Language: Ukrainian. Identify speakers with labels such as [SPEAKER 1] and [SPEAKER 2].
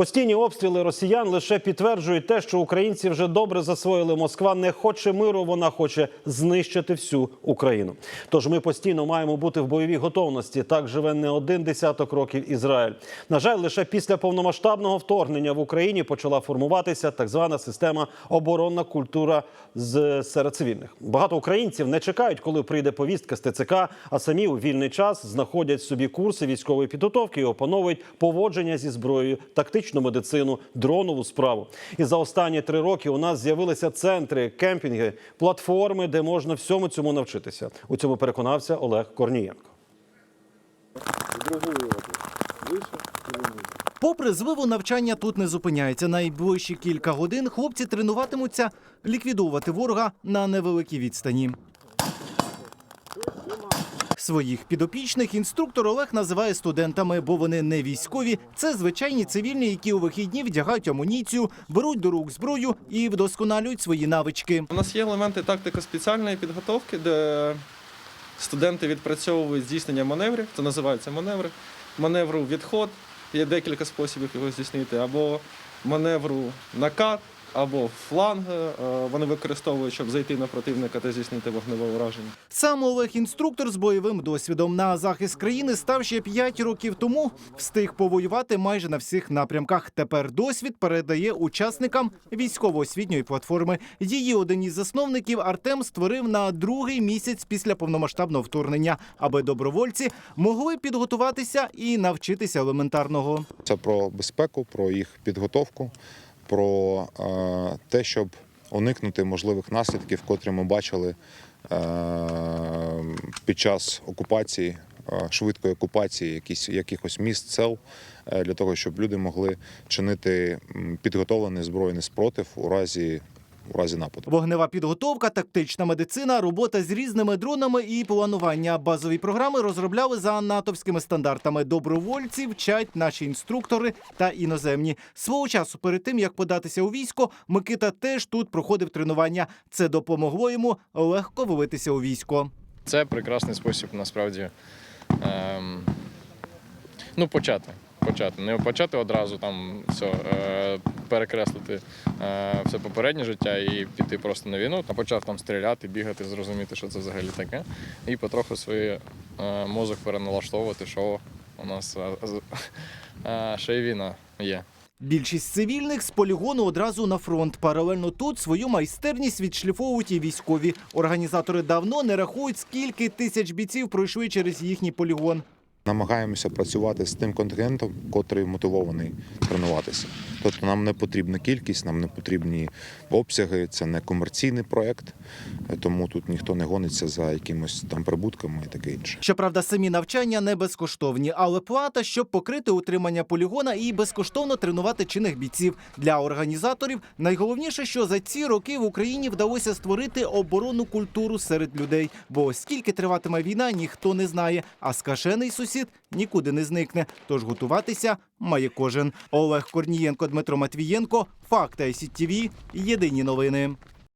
[SPEAKER 1] Постійні обстріли росіян лише підтверджують те, що українці вже добре засвоїли. Москва не хоче миру, вона хоче знищити всю Україну. Тож ми постійно маємо бути в бойовій готовності. Так живе не один десяток років Ізраїль. На жаль, лише після повномасштабного вторгнення в Україні почала формуватися так звана система оборонна культура з серед цивільних. Багато українців не чекають, коли прийде повістка з ТЦК, а самі у вільний час знаходять собі курси військової підготовки і опановують поводження зі зброєю, тактичну медицину, дронову справу. І за останні три роки у нас з'явилися центри, кемпінги, платформи, де можна всьому цьому навчитися. У цьому переконався Олег Корнієнко.
[SPEAKER 2] Попри звиву навчання тут не зупиняється. Найближчі кілька годин хлопці тренуватимуться ліквідовувати ворога на невеликій відстані. Своїх підопічних інструктор Олег називає студентами, бо вони не військові. Це звичайні цивільні, які у вихідні вдягають амуніцію, беруть до рук зброю і вдосконалюють свої навички.
[SPEAKER 3] У нас є елементи тактико спеціальної підготовки, де студенти відпрацьовують здійснення маневрів, це називається маневри. Маневру відход, є декілька способів його здійснити, або маневру накат, або фланг. е, Вони використовують, щоб зайти на противника та здійснити вогневе ураження.
[SPEAKER 2] Сам Олег інструктор з бойовим досвідом на захист країни став ще 5 років тому. Встиг повоювати майже на всіх напрямках. Тепер досвід передає учасникам військово-освітньої платформи. Її один із засновників Артем створив на другий місяць після повномасштабного вторгнення, аби добровольці могли підготуватися і навчитися елементарного.
[SPEAKER 4] Це про безпеку, про їх підготовку, про е, те, щоб уникнути можливих наслідків, котрі ми бачили е, під час окупації, е, швидкої окупації якісь, якихось міст, сел, е, для того, щоб люди могли чинити підготовлений збройний спротив у разі, у разі нападу.
[SPEAKER 2] Вогнева підготовка, тактична медицина, робота з різними дронами і планування. Базові програми розробляли за натовськими стандартами. Добровольці вчать наші інструктори та іноземні. Свого часу перед тим як податися у військо, Микита теж тут проходив тренування. Це допомогло йому легко вилитися у військо.
[SPEAKER 5] Це прекрасний спосіб насправді ем, ну, почати. Почати. Не почати одразу там все, перекреслити е, все попереднє життя і піти просто на війну, а почав там стріляти, бігати, зрозуміти, що це взагалі таке, і потроху свій е, мозок переналаштовувати, що у нас е, ще й війна є.
[SPEAKER 2] Більшість цивільних з полігону одразу на фронт. Паралельно тут свою майстерність відшліфовують і військові. Організатори давно не рахують, скільки тисяч бійців пройшли через їхній полігон.
[SPEAKER 4] Намагаємося працювати з тим контингентом, котрий мотивований тренуватися. Тобто нам не потрібна кількість, нам не потрібні обсяги, це не комерційний проект, тому тут ніхто не гониться за якимось там прибутками і таке інше.
[SPEAKER 2] Щоправда, самі навчання не безкоштовні, але плата, щоб покрити утримання полігона і безкоштовно тренувати чинних бійців. Для організаторів найголовніше, що за ці роки в Україні вдалося створити оборонну культуру серед людей. Бо скільки триватиме війна, ніхто не знає. А скажений сусід нікуди не зникне. Тож готуватися має кожен. Олег Корнієнко, Дмитро Матвієнко, Факти ICTV, Єдині новини.